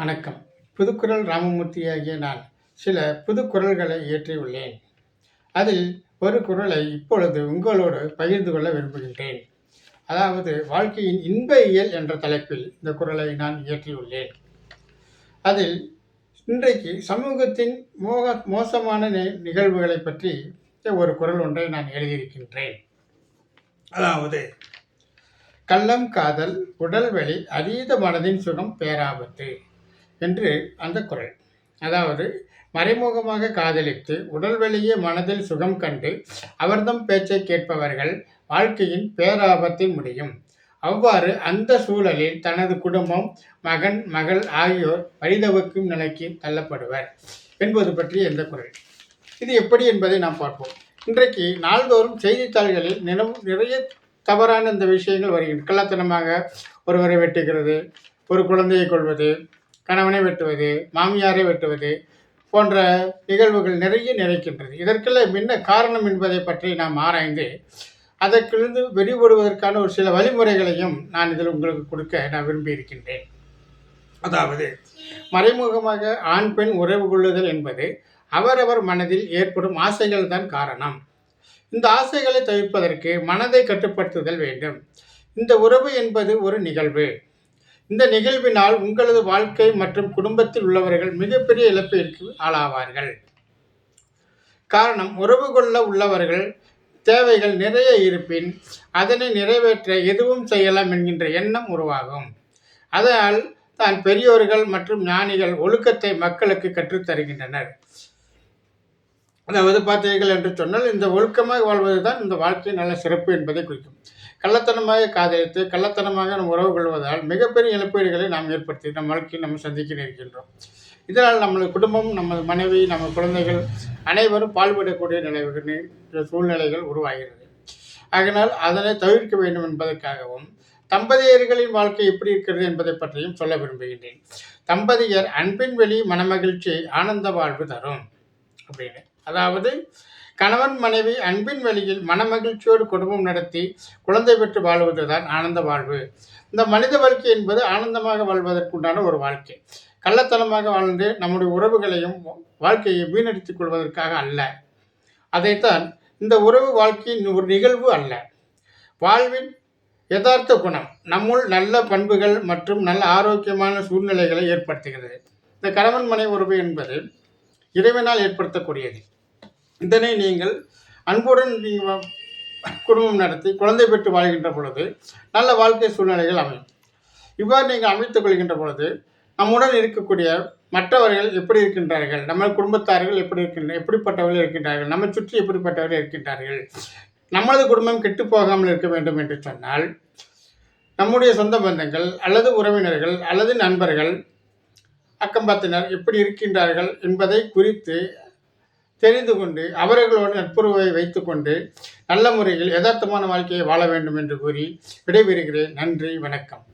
வணக்கம். புதுக்குரல் ராமமூர்த்தி ஆகிய நான் சில புதுக்குறள்களை இயற்றியுள்ளேன் அதில் ஒரு குறளை இப்பொழுது உங்களோடு பகிர்ந்து கொள்ள விரும்புகின்றேன். அதாவது வாழ்க்கையின் இன்ப இயல் என்ற தலைப்பில் இந்த குறளை நான் இயற்றியுள்ளேன் அதில் இன்றைக்கு சமூகத்தின் மோக மோசமான நிகழ்வுகளை பற்றி ஒரு குறள் ஒன்றை நான் எழுதியிருக்கின்றேன். அதாவது கள்ளம் காதல் உடல்வெளி அதீத மனதின் சுகம் பேராபத்து. என்று அந்த குரல். அதாவது மறைமுகமாக காதலித்து உடல் வெளியே மனதில் சுகம் கண்டு அவர்தம் பேச்சை கேட்பவர்கள் வாழ்க்கையின் பேராபத்தில் முடியும். அவ்வாறு அந்த சூழலில் தனது குடும்பம் மகன் மகள் ஆகியோர் பரிதவிக்கும் நிலைக்கு தள்ளப்படுவர் என்பது பற்றி இந்த குரல். இது எப்படி என்பதை நாம் பார்ப்போம். இன்றைக்கு நாள்தோறும் செய்தித்தாள்களில் நினைவு நிறைய தவறான இந்த விஷயங்கள் வருகின்றன. கள்ளத்தனமாக ஒருவரை வெட்டுகிறது ஒரு குழந்தையை கொள்வது கணவனை வெட்டுவது மாமியாரை வெட்டுவது போன்ற நிகழ்வுகள் நிறைய நிறைக்கின்றது இதற்கெல்லாம் என்ன காரணம் என்பதை பற்றி நாம் ஆராய்ந்து அதற்கிருந்து வெளிப்படுவதற்கான ஒரு சில வழிமுறைகளையும் நான் இதில் உங்களுக்கு கொடுக்க நான் விரும்பி இருக்கின்றேன். அதாவது மறைமுகமாக ஆண் பெண் உறவு கொள்ளுதல் என்பது அவரவர் மனதில் ஏற்படும் ஆசைகள் தான் காரணம். இந்த ஆசைகளை தவிர்ப்பதற்கு மனதை கட்டுப்படுத்துதல் வேண்டும். இந்த உறவு என்பது ஒரு நிகழ்வு. இந்த நிகழ்வினால் உங்களது வாழ்க்கை மற்றும் குடும்பத்தில் உள்ளவர்கள் மிகப்பெரிய இழப்பிற்கு ஆளாவார்கள். காரணம் உறவு கொள்ள உள்ளவர்கள் தேவைகள் நிறைய இருப்பின் அதனை நிறைவேற்ற எதுவும் செய்யலாம் என்கின்ற எண்ணம் உருவாகும். அதனால் தான் பெரியோர்கள் மற்றும் ஞானிகள் ஒழுக்கத்தை மக்களுக்கு கற்றுத் தருகின்றனர். அதாவது பார்த்தீர்கள் என்று சொன்னால் இந்த ஒழுக்கமாக வாழ்வது தான் இந்த வாழ்க்கையின் நல்ல சிறப்பு என்பதை குறிக்கும். கள்ளத்தனமாக காதலித்து கள்ளத்தனமாக நம் உறவு கொள்வதால் மிகப்பெரிய இழப்பீடுகளை நாம் ஏற்படுத்தி நம் வாழ்க்கையில் நம்ம சந்திக்க நிற்கின்றோம் இதனால் நமது குடும்பம் நமது மனைவி நம்ம குழந்தைகள் அனைவரும் பால்படக்கூடிய நிலைகள் சூழ்நிலைகள் உருவாகிறது. ஆகையினால் அதனை தவிர்க்க வேண்டும் என்பதற்காகவும் தம்பதியர்களின் வாழ்க்கை எப்படி இருக்கிறது என்பதை பற்றியும் சொல்ல விரும்புகின்றேன். தம்பதியர் அன்பின் வெளி மனமகிழ்ச்சி ஆனந்த வாழ்வு தரும் அப்படின்னு. அதாவது கணவன் மனைவி அன்பின் வழியில் மனமகிழ்ச்சியோடு குடும்பம் நடத்தி குழந்தை பெற்று வாழ்வதுதான் ஆனந்த வாழ்வு. இந்த மனித வாழ்க்கை என்பது ஆனந்தமாக வாழ்வதற்குண்டான ஒரு வாழ்க்கை. கள்ளத்தனமாக வாழ்ந்து நம்முடைய உறவுகளையும் வாழ்க்கையை வீணடித்துக் கொள்வதற்காக அல்ல. அதைத்தான் இந்த உறவு வாழ்க்கையின் ஒரு நிகழ்வு அல்ல. வாழ்வின் யதார்த்த குணம் நம்முள் நல்ல பண்புகள் மற்றும் நல்ல ஆரோக்கியமான சூழ்நிலைகளை ஏற்படுத்துகிறது. இந்த கணவன் மனைவி உறவு என்பது இறைவனால் ஏற்படுத்தக்கூடியது. இதனை நீங்கள் அன்புடன் நீங்கள் குடும்பம் நடத்தி குழந்தை பெற்று வாழ்கின்ற பொழுது நல்ல வாழ்க்கை சூழ்நிலைகள் அமையும். இவ்வாறு நீங்கள் அமைத்துக் கொள்கின்ற பொழுது நம்முடன் இருக்கக்கூடிய மற்றவர்கள் எப்படி இருக்கின்றார்கள்? நம்ம குடும்பத்தார்கள் எப்படி இருக்கின்ற எப்படிப்பட்டவர்கள் இருக்கின்றார்கள்? நம்மை சுற்றி எப்படிப்பட்டவர்கள் இருக்கின்றார்கள்? நமது குடும்பம் கெட்டு போகாமல் இருக்க வேண்டும் என்று சொன்னால் நம்முடைய சொந்த பந்தங்கள் அல்லது உறவினர்கள் அல்லது நண்பர்கள் அக்கம்பத்தினர் எப்படி இருக்கின்றார்கள் என்பதை குறித்து தெரிந்து கொண்டு அவர்களோடு நட்புறவை வைத்துக்கொண்டு நல்ல முறையில் யதார்த்தமான வாழ்க்கையை வாழ வேண்டும் என்று கூறி விடைபெறுகிறேன். நன்றி வணக்கம்.